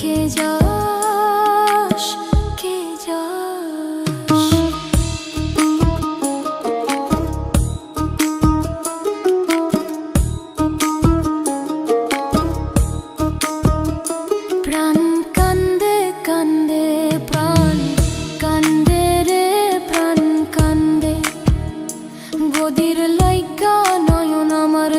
কে যাস প্রাণ কান্দে কান্দে প্রাণ কান্দে রে প্রাণ কান্দে। গদির লাইকা নয়ন আমার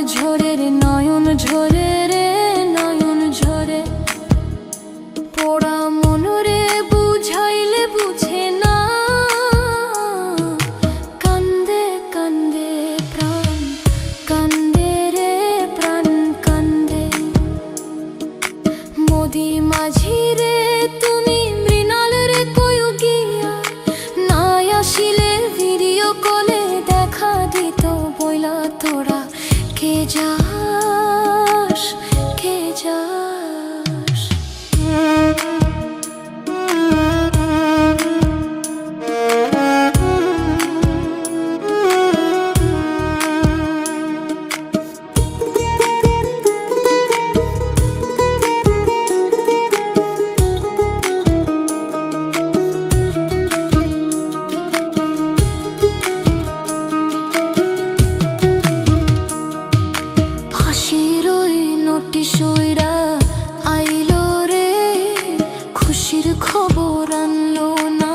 না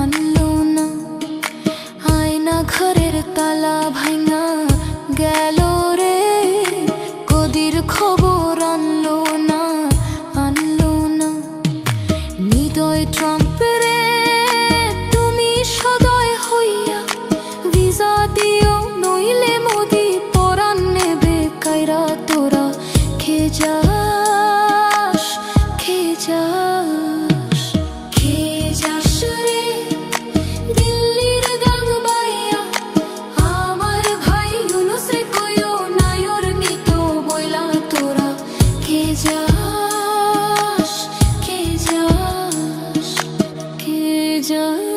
আনলো না আয়না ঘরের তালা ভাঙা গেল রে কদির খবর আনলো না আনলো না নিদয় ট্রাম্পে जा